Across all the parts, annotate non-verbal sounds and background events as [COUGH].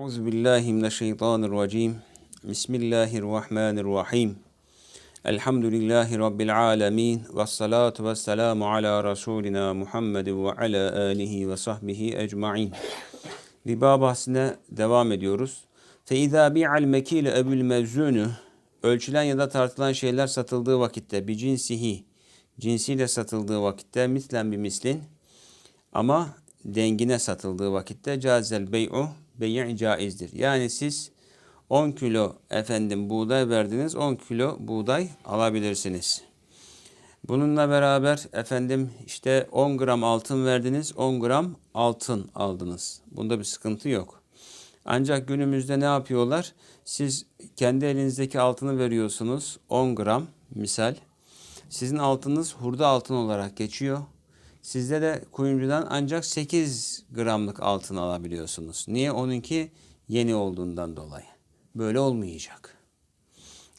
Euzu billahi mineşşeytanirracim. Bismillahirrahmanirrahim. Elhamdülillahi rabbil alamin ve salatu vesselamu ala rasulina Muhammed ve ala alihi ve sahbihi ecmaîn. Riba bahsine devam ediyoruz. Fe izâ bi'al mekîle ebül mevzûnü ölçülen ya da tartılan şeyler satıldığı vakitte bir cinsihi cinsiyle satıldığı vakitte mislen bir mislin ama dengine satıldığı vakitte cazel bey'u beyi caizdir. Yani siz 10 kilo efendim buğday verdiniz 10 kilo buğday alabilirsiniz. Bununla beraber efendim işte 10 gram altın verdiniz 10 gram altın aldınız. Bunda bir sıkıntı yok. Ancak günümüzde ne yapıyorlar? Siz kendi elinizdeki altını veriyorsunuz 10 gram misal. Sizin altınız hurda altın olarak geçiyor. Sizde de kuyumcudan ancak 8 gramlık altın alabiliyorsunuz. Niye? Onunki yeni olduğundan dolayı. Böyle olmayacak.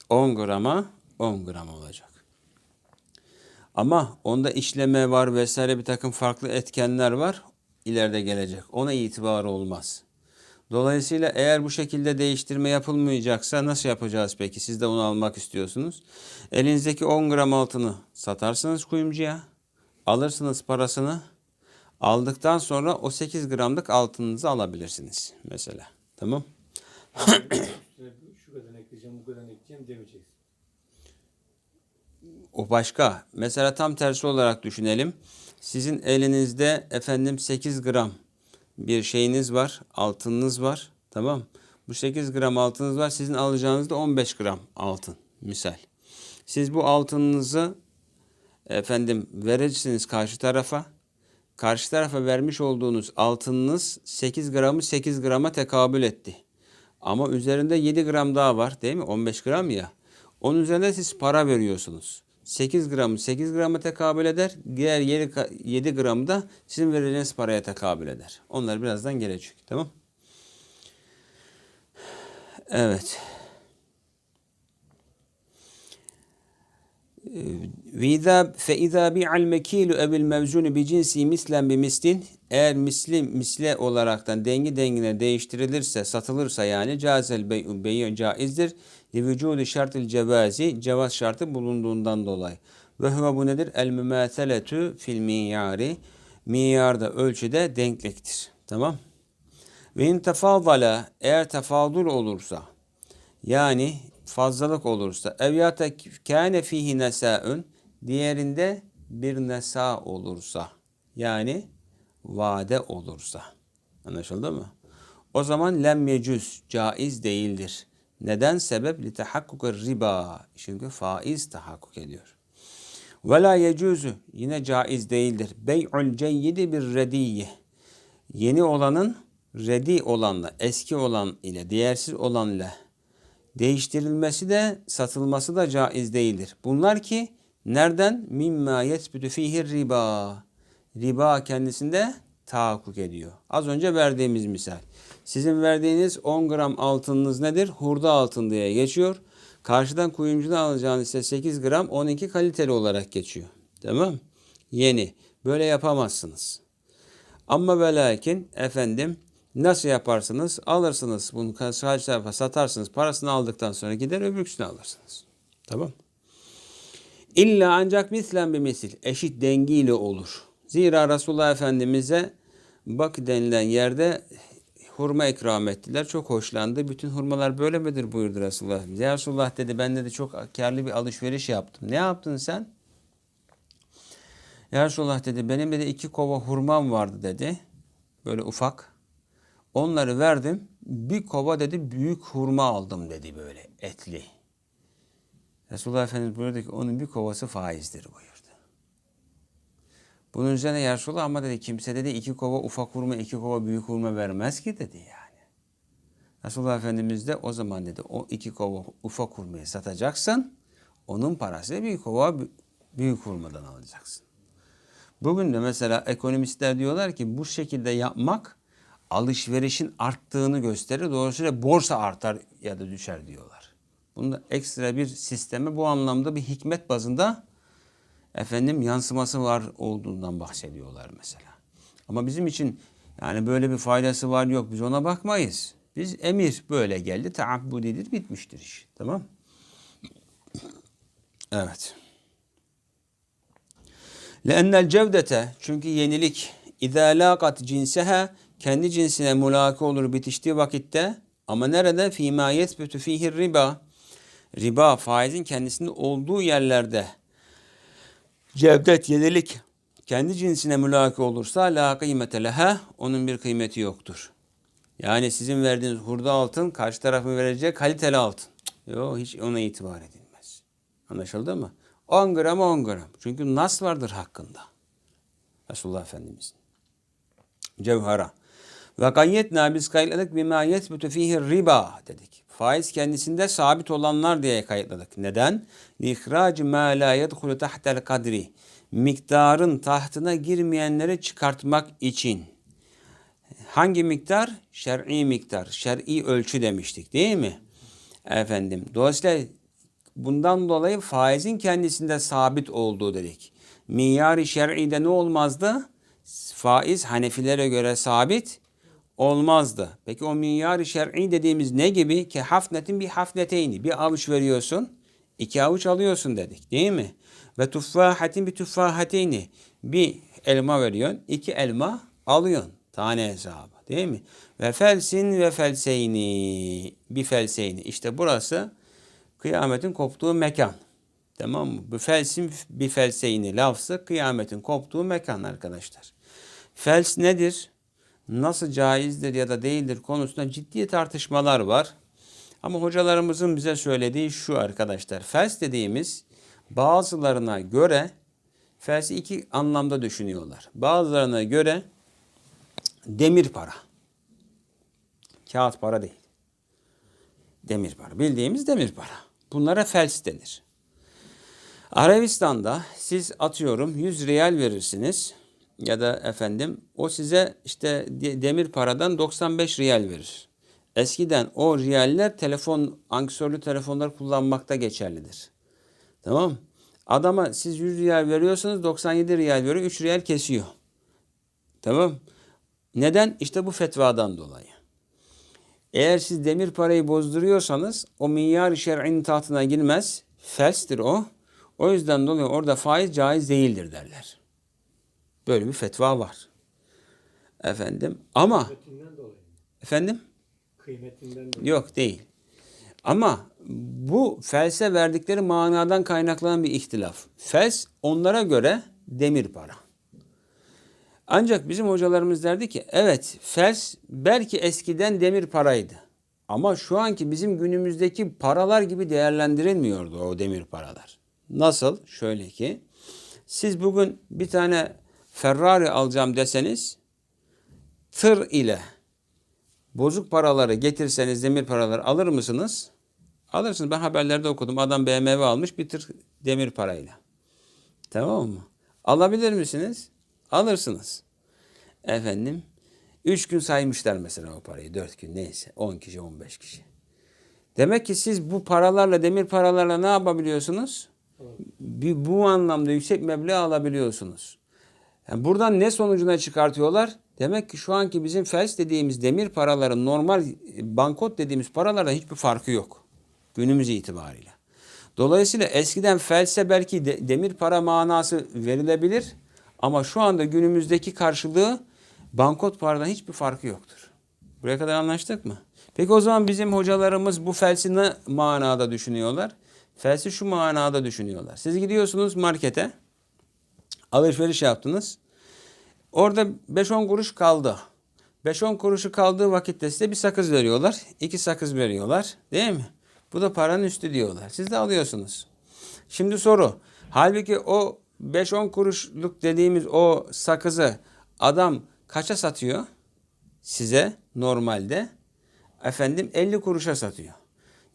10 grama 10 gram olacak. Ama onda işleme var vesaire bir takım farklı etkenler var. ileride gelecek. Ona itibar olmaz. Dolayısıyla eğer bu şekilde değiştirme yapılmayacaksa nasıl yapacağız peki? Siz de onu almak istiyorsunuz. Elinizdeki 10 gram altını satarsınız kuyumcuya. Alırsınız parasını. Aldıktan sonra o 8 gramlık altınınızı alabilirsiniz mesela. Tamam? Şu kadar ekleyeceğim, bu kadar ekleyeceğim demeyeceksin. O başka. Mesela tam tersi olarak düşünelim. Sizin elinizde efendim 8 gram bir şeyiniz var, altınınız var. Tamam. Bu 8 gram altınız var. Sizin alacağınız da 15 gram altın misal. Siz bu altınınızı efendim verirsiniz karşı tarafa. Karşı tarafa vermiş olduğunuz altınınız 8 gramı 8 grama tekabül etti. Ama üzerinde 7 gram daha var değil mi? 15 gram ya. Onun üzerine siz para veriyorsunuz. 8 gramı 8 grama tekabül eder. Diğer 7, 7 gramı da sizin vereceğiniz paraya tekabül eder. Onlar birazdan gelecek. Tamam. Evet. Vida fe iza bi'al mekilu evil mevzunu bi cinsi mislen bi mislin. Eğer misli misle olaraktan dengi dengine değiştirilirse satılırsa yani cazel bey'u bey'u caizdir. Li vücudu şartıl cevazi cevaz şartı bulunduğundan dolayı. Ve huve bu nedir? El mümateletu fil miyari miyarda ölçüde denkliktir. Tamam? Ve in tefadala eğer tefadul olursa yani fazlalık olursa ev ya kâne fihi nesâün diğerinde bir nesa olursa yani vade olursa anlaşıldı mı? O zaman lem yecüz caiz değildir. Neden? Sebep li riba. Çünkü faiz tahakkuk ediyor. Ve la yecuzu yine caiz değildir. Bey'ul ceyyidi bir rediyye. Yeni olanın redi olanla, eski olan ile, değersiz olanla değiştirilmesi de satılması da caiz değildir. Bunlar ki nereden? Mimma yesbütü fihi riba. Riba kendisinde tahakkuk ediyor. Az önce verdiğimiz misal. Sizin verdiğiniz 10 gram altınınız nedir? Hurda altın diye geçiyor. Karşıdan kuyumcudan alacağınız ise 8 gram 12 kaliteli olarak geçiyor. Tamam Yeni. Böyle yapamazsınız. Ama ve lakin efendim Nasıl yaparsınız? Alırsınız bunu karşı tarafa satarsınız. Parasını aldıktan sonra gider öbürküsünü alırsınız. Tamam. İlla ancak mislen bir misil. Eşit dengiyle olur. Zira Resulullah Efendimiz'e bak denilen yerde hurma ikram ettiler. Çok hoşlandı. Bütün hurmalar böyle midir buyurdu Resulullah. Ya Resulullah dedi ben dedi çok karlı bir alışveriş yaptım. Ne yaptın sen? Ya Resulullah dedi benim dedi iki kova hurmam vardı dedi. Böyle ufak. Onları verdim. Bir kova dedi büyük hurma aldım dedi böyle etli. Resulullah Efendimiz buyurdu ki onun bir kovası faizdir buyurdu. Bunun üzerine ya Resulullah ama dedi kimse dedi iki kova ufak hurma iki kova büyük hurma vermez ki dedi yani. Resulullah Efendimiz de o zaman dedi o iki kova ufak hurmayı satacaksın. Onun parası bir kova büyük hurmadan alacaksın. Bugün de mesela ekonomistler diyorlar ki bu şekilde yapmak alışverişin arttığını gösterir. Dolayısıyla borsa artar ya da düşer diyorlar. Bunda ekstra bir sisteme bu anlamda bir hikmet bazında efendim yansıması var olduğundan bahsediyorlar mesela. Ama bizim için yani böyle bir faydası var yok biz ona bakmayız. Biz emir böyle geldi. Taabbudidir bitmiştir iş. Tamam. Evet. لأن الcevdete çünkü yenilik İzâ lâkat cinseha kendi cinsine mulaka olur bitiştiği vakitte ama nerede? Fîmâ yesbetu fîhir riba riba faizin kendisinde olduğu yerlerde cevdet yenilik kendi cinsine mülaka olursa la kıymete leha onun bir kıymeti yoktur. Yani sizin verdiğiniz hurda altın karşı tarafın verecek kaliteli altın. Yok hiç ona itibar edilmez. Anlaşıldı mı? 10 gram 10 gram. Çünkü nas vardır hakkında. Resulullah Efendimizin. Cevhara. Ve kayyetna biz kayıtladık bima yethbutu fihi riba dedik. Faiz kendisinde sabit olanlar diye kayıtladık. Neden? Lihrac ma la yedhulu tahtel kadri. Miktarın tahtına girmeyenleri çıkartmak için. Hangi miktar? Şer'i miktar. Şer'i ölçü demiştik değil mi? Efendim. Dolayısıyla bundan dolayı faizin kendisinde sabit olduğu dedik. Miyari şer'ide ne olmazdı? Faiz Hanefilere göre sabit olmazdı. Peki o miyari şer'i dediğimiz ne gibi? Ki hafnetin bir hafneteyni. Bir avuç veriyorsun, iki avuç alıyorsun dedik değil mi? Ve tuffahatin bir tuffahateyni. Bir elma veriyorsun, iki elma alıyorsun. Tane hesabı değil mi? Ve felsin ve felseyni. Bir felseyni. İşte burası kıyametin koptuğu mekan. Tamam mı? Bu felsin bir felseyni lafzı kıyametin koptuğu mekan arkadaşlar. Fels nedir? Nasıl caizdir ya da değildir konusunda ciddi tartışmalar var. Ama hocalarımızın bize söylediği şu arkadaşlar. Fels dediğimiz bazılarına göre felsi iki anlamda düşünüyorlar. Bazılarına göre demir para. Kağıt para değil. Demir para. Bildiğimiz demir para. Bunlara fels denir. Arabistan'da siz atıyorum 100 riyal verirsiniz ya da efendim o size işte de- demir paradan 95 riyal verir. Eskiden o riyaller telefon, anksörlü telefonlar kullanmakta geçerlidir. Tamam Adama siz 100 riyal veriyorsanız 97 riyal veriyor, 3 riyal kesiyor. Tamam Neden? İşte bu fetvadan dolayı. Eğer siz demir parayı bozduruyorsanız o minyar şer'in tahtına girmez. Felstir o. O yüzden dolayı orada faiz caiz değildir derler. Böyle bir fetva var. Efendim ama efendim Kıymetinden dolayı. yok değil. Ama bu felse verdikleri manadan kaynaklanan bir ihtilaf. Fels onlara göre demir para. Ancak bizim hocalarımız derdi ki evet fels belki eskiden demir paraydı. Ama şu anki bizim günümüzdeki paralar gibi değerlendirilmiyordu o demir paralar. Nasıl? Şöyle ki siz bugün bir tane Ferrari alacağım deseniz tır ile bozuk paraları getirseniz demir paraları alır mısınız? Alırsınız. Ben haberlerde okudum. Adam BMW almış bir tır demir parayla. Tamam mı? Alabilir misiniz? Alırsınız. Efendim. Üç gün saymışlar mesela o parayı. Dört gün neyse. On kişi, on beş kişi. Demek ki siz bu paralarla, demir paralarla ne yapabiliyorsunuz? Bir, bu anlamda yüksek meblağ alabiliyorsunuz. Yani buradan ne sonucuna çıkartıyorlar? Demek ki şu anki bizim fels dediğimiz demir paraların normal e, bankot dediğimiz paralardan hiçbir farkı yok. Günümüz itibariyle. Dolayısıyla eskiden felse belki de- demir para manası verilebilir ama şu anda günümüzdeki karşılığı bankot paradan hiçbir farkı yoktur. Buraya kadar anlaştık mı? Peki o zaman bizim hocalarımız bu felsi ne manada düşünüyorlar? Felsi şu manada düşünüyorlar. Siz gidiyorsunuz markete, alışveriş yaptınız. Orada 5-10 kuruş kaldı. 5-10 kuruşu kaldığı vakitte size bir sakız veriyorlar. iki sakız veriyorlar. Değil mi? Bu da paranın üstü diyorlar. Siz de alıyorsunuz. Şimdi soru. Halbuki o 5-10 kuruşluk dediğimiz o sakızı adam kaça satıyor? Size normalde efendim 50 kuruşa satıyor.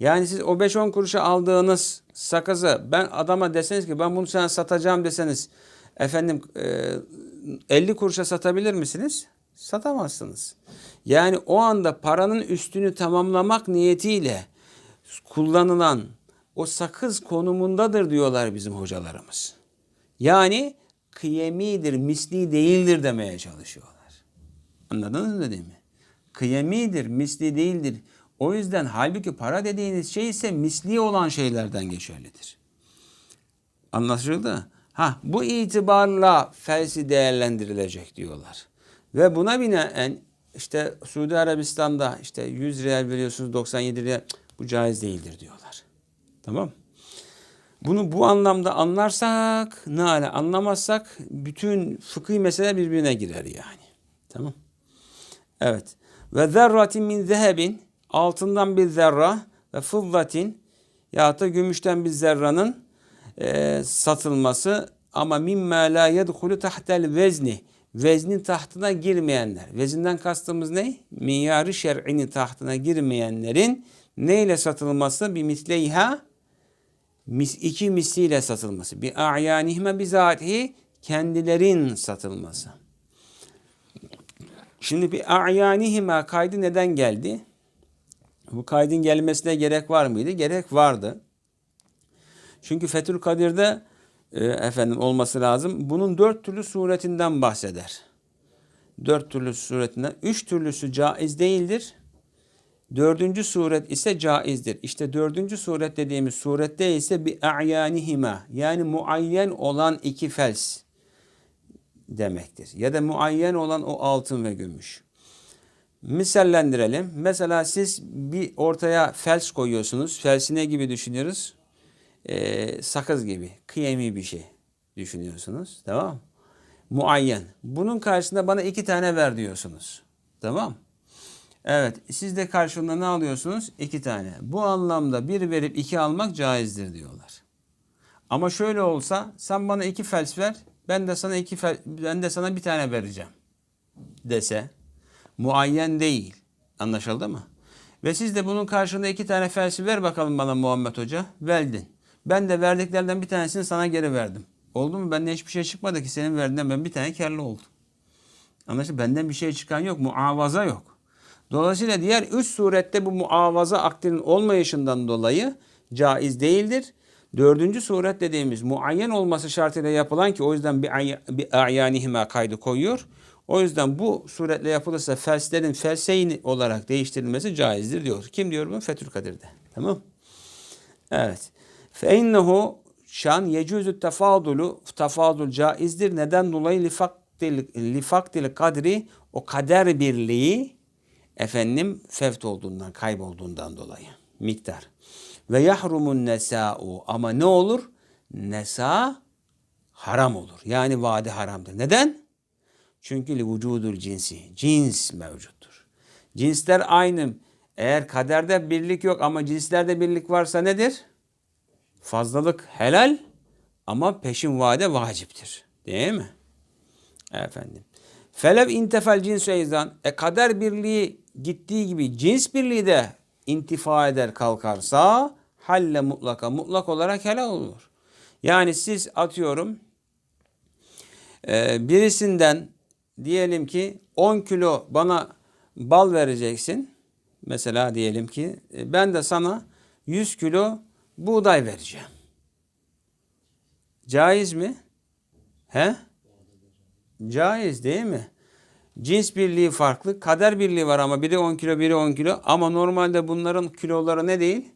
Yani siz o 5-10 kuruşa aldığınız sakızı ben adama deseniz ki ben bunu sana satacağım deseniz efendim e, 50 kuruşa satabilir misiniz? Satamazsınız. Yani o anda paranın üstünü tamamlamak niyetiyle kullanılan o sakız konumundadır diyorlar bizim hocalarımız. Yani kıyemidir, misli değildir demeye çalışıyorlar. Anladınız mı dediğimi? Kıyemidir, misli değildir. O yüzden halbuki para dediğiniz şey ise misli olan şeylerden geçerlidir. Anlaşıldı? Ha bu itibarla felsi değerlendirilecek diyorlar. Ve buna binaen işte Suudi Arabistan'da işte 100 riyal veriyorsunuz 97 riyal bu caiz değildir diyorlar. Tamam Bunu bu anlamda anlarsak ne hale anlamazsak bütün fıkhi mesele birbirine girer yani. Tamam. Evet. Ve zerratin min zehebin altından bir zerra ve fıddatin ya da gümüşten bir zerranın e, satılması ama mimma la yedhulu tahtel vezni veznin tahtına girmeyenler. Vezinden kastımız ne? Miyarı şer'inin tahtına girmeyenlerin neyle satılması? Bir misleyha mis, iki misliyle satılması. Bir a'yanihme bizatihi kendilerin satılması. Şimdi bir a'yanihime kaydı neden geldi? Bu kaydın gelmesine gerek var mıydı? Gerek vardı. Çünkü Fethül Kadir'de e, efendim olması lazım. Bunun dört türlü suretinden bahseder. Dört türlü suretinden. Üç türlüsü caiz değildir. Dördüncü suret ise caizdir. İşte dördüncü suret dediğimiz surette ise bir a'yanihima yani muayyen olan iki fels demektir. Ya da muayyen olan o altın ve gümüş. Misallendirelim. Mesela siz bir ortaya fels koyuyorsunuz. Felsi ne gibi düşünüyoruz? Ee, sakız gibi, kıyemi bir şey düşünüyorsunuz. Tamam? Muayyen. Bunun karşısında bana iki tane ver diyorsunuz. Tamam Evet. Siz de karşılığında ne alıyorsunuz? İki tane. Bu anlamda bir verip iki almak caizdir diyorlar. Ama şöyle olsa sen bana iki fels ver, ben de sana iki fel, ben de sana bir tane vereceğim dese muayyen değil. Anlaşıldı mı? Ve siz de bunun karşılığında iki tane felsi ver bakalım bana Muhammed Hoca. Verdin. Ben de verdiklerden bir tanesini sana geri verdim. Oldu mu? Benden hiçbir şey çıkmadı ki senin verdiğinden ben bir tane karlı oldum. Anlaşıldı? Benden bir şey çıkan yok. Muavaza yok. Dolayısıyla diğer üç surette bu muavaza akdinin olmayışından dolayı caiz değildir. Dördüncü suret dediğimiz muayyen olması şartıyla yapılan ki o yüzden bir, ay- bir ayanihime kaydı koyuyor. O yüzden bu suretle yapılırsa felslerin felseyn olarak değiştirilmesi caizdir diyor. Kim diyor bunu? Fethül Kadir'de. Tamam. Evet. Fe şan yecuzu tefadulu tefadul caizdir. Neden dolayı lifaktil, lifaktil kadri o kader birliği efendim fevt olduğundan, kaybolduğundan dolayı. Miktar. Ve yahrumun nesa'u ama ne olur? Nesa haram olur. Yani vade haramdır. Neden? Çünkü li vücudul cinsi. Cins mevcuttur. Cinsler aynı. Eğer kaderde birlik yok ama cinslerde birlik varsa nedir? Fazlalık helal ama peşin vade vaciptir. Değil mi? Efendim. Felev intefel cins eyzan. E kader birliği gittiği gibi cins birliği de intifa eder kalkarsa halle mutlaka mutlak olarak helal olur. Yani siz atıyorum e, birisinden diyelim ki 10 kilo bana bal vereceksin. Mesela diyelim ki e, ben de sana 100 kilo buğday vereceğim. Caiz mi? He? Caiz değil mi? Cins birliği farklı. Kader birliği var ama biri 10 kilo biri 10 kilo. Ama normalde bunların kiloları ne değil?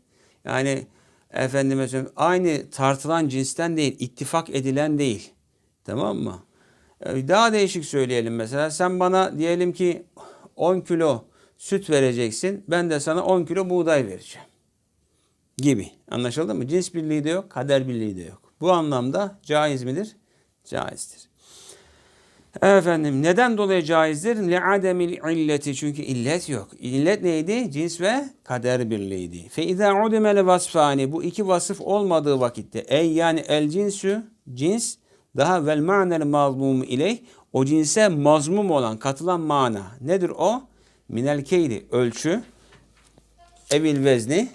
Yani efendime söyleyeyim aynı tartılan cinsten değil. ittifak edilen değil. Tamam mı? Ee, Daha değişik söyleyelim mesela. Sen bana diyelim ki 10 kilo süt vereceksin. Ben de sana 10 kilo buğday vereceğim. Gibi. Anlaşıldı mı? Cins birliği de yok, kader birliği de yok. Bu anlamda caiz midir? Caizdir. Efendim neden dolayı caizdir? Li'ademil illeti çünkü illet yok. İllet neydi? Cins ve kader birliğiydi. Fe izâ udimel vasfani bu iki vasıf olmadığı vakitte ey yani el cinsü cins daha vel ma'nel mazmum ileyh o cinse mazmum olan katılan mana nedir o? Minel keyli ölçü evil vezni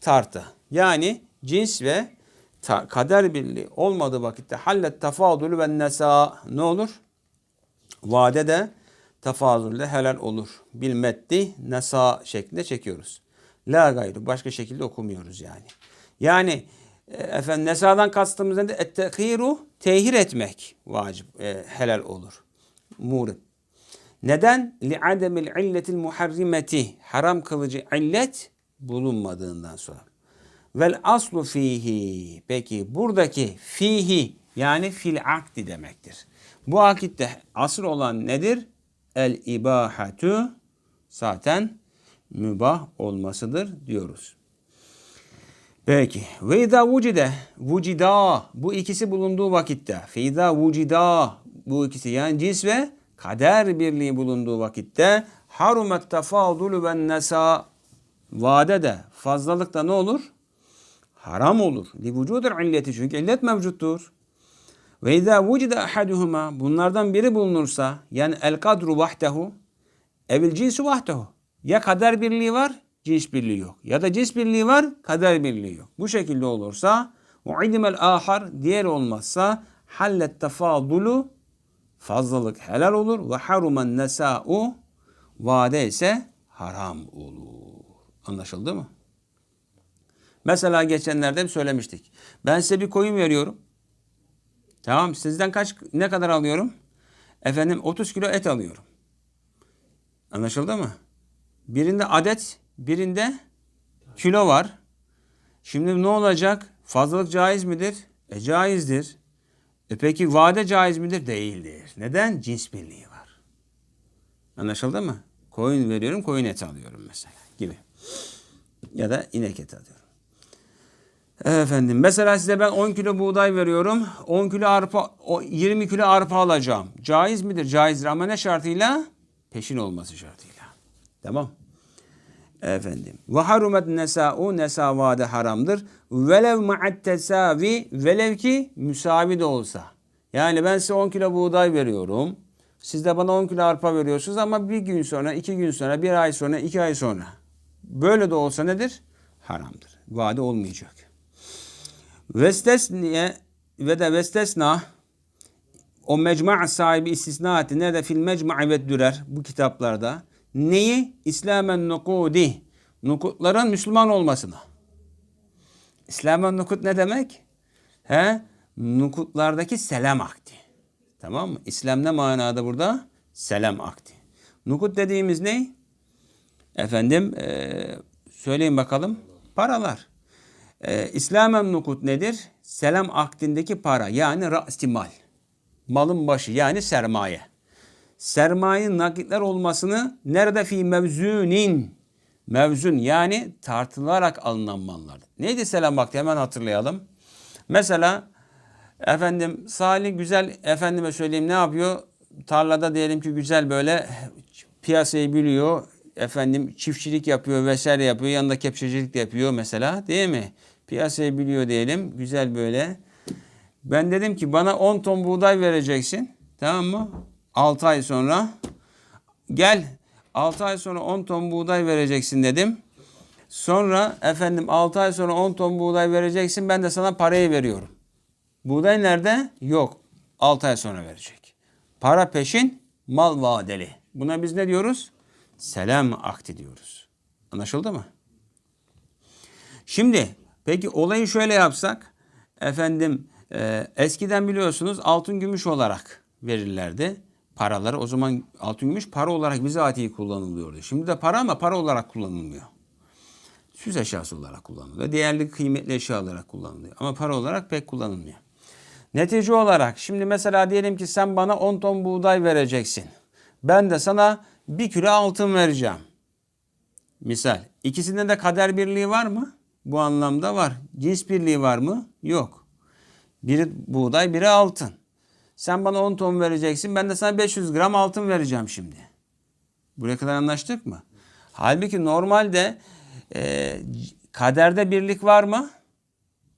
tartı. Yani cins ve ta, kader birliği olmadığı vakitte hallet tafadülü ve nesa ne olur? Vade de tafazülde helal olur. Bil nesa şeklinde çekiyoruz. La gayrı başka şekilde okumuyoruz yani. Yani e, efendim nesadan kastımız ne? Ettehiru tehir etmek vacip e, helal olur. Murib. Neden? Li ademil illetil muharrimeti. Haram kılıcı illet bulunmadığından sonra. Vel aslu fihi. Peki buradaki fihi yani fil akdi demektir. Bu akitte asıl olan nedir? El ibahatu zaten mübah olmasıdır diyoruz. Peki. Ve izâ vucide, vucida bu ikisi bulunduğu vakitte. Fe izâ vucida bu ikisi yani cins ve kader birliği bulunduğu vakitte harumet tefadulu ve nesa vade de fazlalık da ne olur? Haram olur. Li vücudur illeti çünkü illet mevcuttur. Ve izâ vucide ahaduhuma bunlardan biri bulunursa yani el kadru vahdehu evil cinsu vahdehu ya kader birliği var cins birliği yok. Ya da cins birliği var kader birliği yok. Bu şekilde olursa ve idimel ahar diğer olmazsa hallet tefadulu fazlalık helal olur ve harumen nesa'u vade ise haram olur. Anlaşıldı mı? Mesela geçenlerde söylemiştik. Ben size bir koyun veriyorum. Tamam sizden kaç ne kadar alıyorum? Efendim 30 kilo et alıyorum. Anlaşıldı mı? Birinde adet, birinde kilo var. Şimdi ne olacak? Fazlalık caiz midir? E caizdir. E peki vade caiz midir? Değildir. Neden? Cins birliği var. Anlaşıldı mı? Koyun veriyorum, koyun eti alıyorum mesela gibi. Ya da inek eti alıyorum. Efendim mesela size ben 10 kilo buğday veriyorum. 10 kilo arpa, o 20 kilo arpa alacağım. Caiz midir? Caizdir ama ne şartıyla? Peşin olması şartıyla. Tamam. Efendim. Ve harumet nesa'u nesavade haramdır. Velev ma'at tesavi velev ki müsavi de olsa. Yani ben size 10 kilo buğday veriyorum. Siz de bana 10 kilo arpa veriyorsunuz ama bir gün sonra, iki gün sonra, bir ay sonra, iki ay sonra. Böyle de olsa nedir? Haramdır. Vade olmayacak. Vestesniye ve de vestesna o mecma sahibi istisna etti. Nerede? Fil mecma ve dürer bu kitaplarda. Neyi? İslamen nukudi. Nukutların Müslüman olmasını. İslamen nukut ne demek? He? Nukutlardaki selam akdi. Tamam mı? İslam ne manada burada? Selam akdi. Nukut dediğimiz ne? Efendim eee söyleyin bakalım. Paralar. Ee, İslamen nukut nedir? Selam akdindeki para yani ra'simal. Malın başı yani sermaye. Sermaye nakitler olmasını nerede fi mevzunin? Mevzun yani tartılarak alınan mallar. Neydi selam akdi? Hemen hatırlayalım. Mesela efendim Salih güzel efendime söyleyeyim ne yapıyor? Tarlada diyelim ki güzel böyle piyasayı biliyor. Efendim çiftçilik yapıyor vesaire yapıyor. Yanında kepçecilik de yapıyor mesela değil mi? Piyasayı biliyor diyelim. Güzel böyle. Ben dedim ki bana 10 ton buğday vereceksin. Tamam mı? 6 ay sonra. Gel 6 ay sonra 10 ton buğday vereceksin dedim. Sonra efendim 6 ay sonra 10 ton buğday vereceksin. Ben de sana parayı veriyorum. Buğday nerede? Yok. 6 ay sonra verecek. Para peşin, mal vadeli. Buna biz ne diyoruz? Selam akdi diyoruz. Anlaşıldı mı? Şimdi peki olayı şöyle yapsak. Efendim e, eskiden biliyorsunuz altın gümüş olarak verirlerdi paraları. O zaman altın gümüş para olarak bizatihi kullanılıyordu. Şimdi de para ama para olarak kullanılmıyor. Süs eşyası olarak kullanılıyor. Değerli kıymetli eşya olarak kullanılıyor. Ama para olarak pek kullanılmıyor. Netice olarak şimdi mesela diyelim ki sen bana 10 ton buğday vereceksin. Ben de sana 1 kilo altın vereceğim. Misal. İkisinde de kader birliği var mı? Bu anlamda var. Cins birliği var mı? Yok. Biri buğday, biri altın. Sen bana 10 ton vereceksin. Ben de sana 500 gram altın vereceğim şimdi. Buraya kadar anlaştık mı? Halbuki normalde e, kaderde birlik var mı?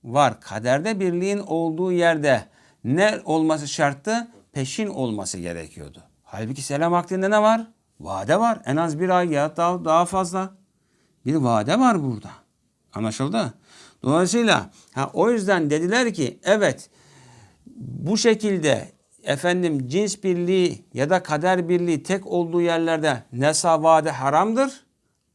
Var. Kaderde birliğin olduğu yerde ne olması şarttı? Peşin olması gerekiyordu. Halbuki selam akdinde ne var? Vade var. En az bir ay ya daha, daha fazla. Bir vade var burada. Anlaşıldı? Dolayısıyla ha, o yüzden dediler ki evet bu şekilde efendim cins birliği ya da kader birliği tek olduğu yerlerde nesa vade haramdır.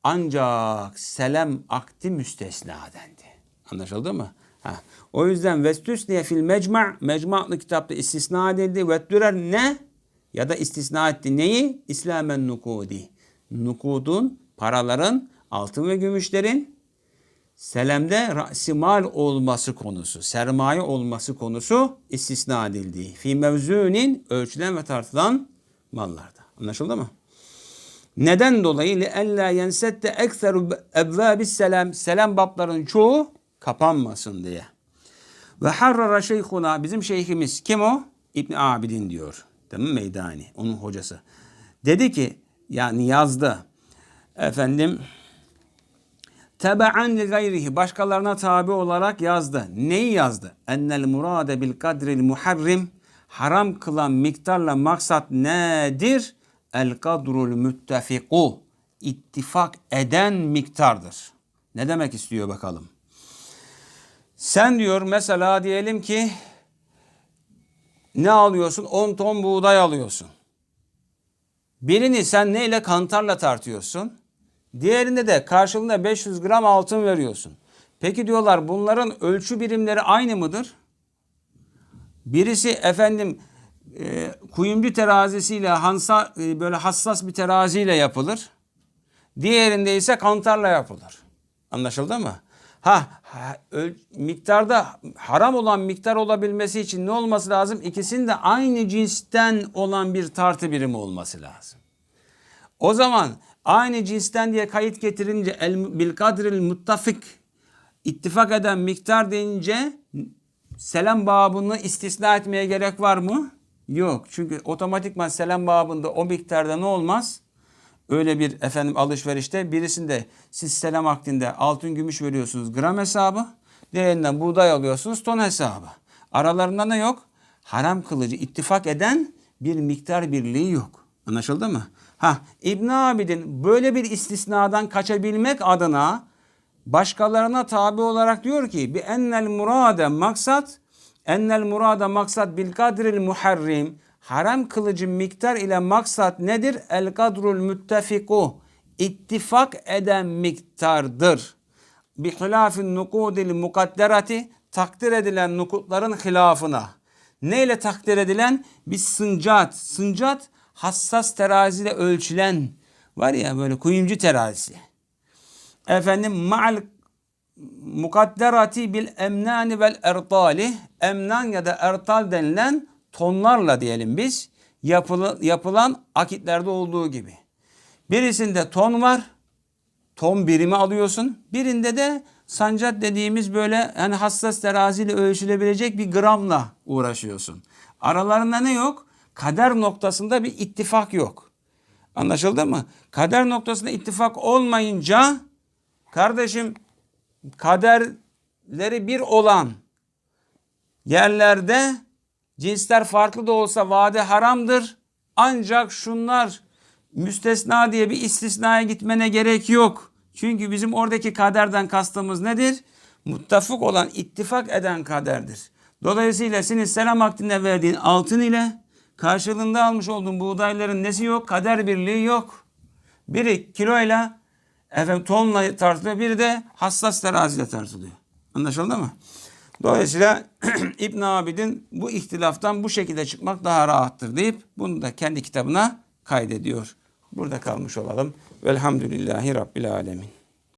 Ancak selam akdi müstesna dendi. Anlaşıldı mı? Ha. O yüzden vestüsniye fil mecma' mecma'lı kitapta istisna edildi. Ve dürer ne? Ya da istisna etti. Neyi? İslamen nukudi. Nukudun, paraların, altın ve gümüşlerin selemde rasimal olması konusu, sermaye olması konusu istisna edildi. Fi mevzunin ölçülen ve tartılan mallarda. Anlaşıldı mı? Neden dolayı? لِأَلَّا يَنْسَدَّ اَكْثَرُ اَبْوَابِ selam Selam babların çoğu kapanmasın diye. Ve harrara şeyhuna bizim şeyhimiz kim o? İbn Abidin diyor. Değil mi? Meydani. Onun hocası. Dedi ki yani yazdı. Efendim Tebe'an li gayrihi başkalarına tabi olarak yazdı. Neyi yazdı? Ennel murade bil kadril muharrim haram kılan miktarla maksat nedir? El kadrul müttefiku ittifak eden miktardır. Ne demek istiyor bakalım? Sen diyor mesela diyelim ki ne alıyorsun? 10 ton buğday alıyorsun. Birini sen neyle kantarla tartıyorsun? Diğerinde de karşılığında 500 gram altın veriyorsun. Peki diyorlar bunların ölçü birimleri aynı mıdır? Birisi efendim e, kuyumcu terazisiyle hansa e, böyle hassas bir teraziyle yapılır. Diğerinde ise kantarla yapılır. Anlaşıldı mı? Ha, miktarda haram olan miktar olabilmesi için ne olması lazım? İkisinin de aynı cinsten olan bir tartı birimi olması lazım. O zaman aynı cinsten diye kayıt getirince el, bil kadril muttafik ittifak eden miktar deyince selam babını istisna etmeye gerek var mı? Yok. Çünkü otomatikman selam babında o miktarda ne olmaz? Öyle bir efendim alışverişte birisinde siz selam akdinde altın gümüş veriyorsunuz gram hesabı. Diğerinden buğday alıyorsunuz ton hesabı. Aralarında ne yok? Haram kılıcı ittifak eden bir miktar birliği yok. Anlaşıldı mı? Ha İbn Abidin böyle bir istisnadan kaçabilmek adına başkalarına tabi olarak diyor ki bi ennel murade maksat ennel murade maksat bil kadril muharrim haram kılıcı miktar ile maksat nedir? El kadrul müttefiku ittifak eden miktardır. Bi hilafin nukudil mukadderati takdir edilen nukutların hilafına. Neyle takdir edilen? Bir sıncat. Sıncat hassas teraziyle ölçülen var ya böyle kuyumcu terazisi. Efendim ma'al mukadderati bil emnani vel ertali emnan ya da ertal denilen tonlarla diyelim biz yapılan, yapılan akitlerde olduğu gibi. Birisinde ton var. Ton birimi alıyorsun. Birinde de sancat dediğimiz böyle hani hassas teraziyle ölçülebilecek bir gramla uğraşıyorsun. Aralarında ne yok? Kader noktasında bir ittifak yok. Anlaşıldı mı? Kader noktasında ittifak olmayınca kardeşim kaderleri bir olan yerlerde cinsler farklı da olsa vade haramdır. Ancak şunlar müstesna diye bir istisnaya gitmene gerek yok. Çünkü bizim oradaki kaderden kastımız nedir? Muttafık olan, ittifak eden kaderdir. Dolayısıyla senin selam akdinde verdiğin altın ile karşılığında almış olduğun buğdayların nesi yok? Kader birliği yok. Biri kiloyla efendim tonla tartılıyor, biri de hassas teraziyle tartılıyor. Anlaşıldı mı? Dolayısıyla [CLEARS THROAT] İbn Abidin bu ihtilaftan bu şekilde çıkmak daha rahattır deyip bunu da kendi kitabına kaydediyor. Burada kalmış olalım. Velhamdülillahi Rabbil Alemin.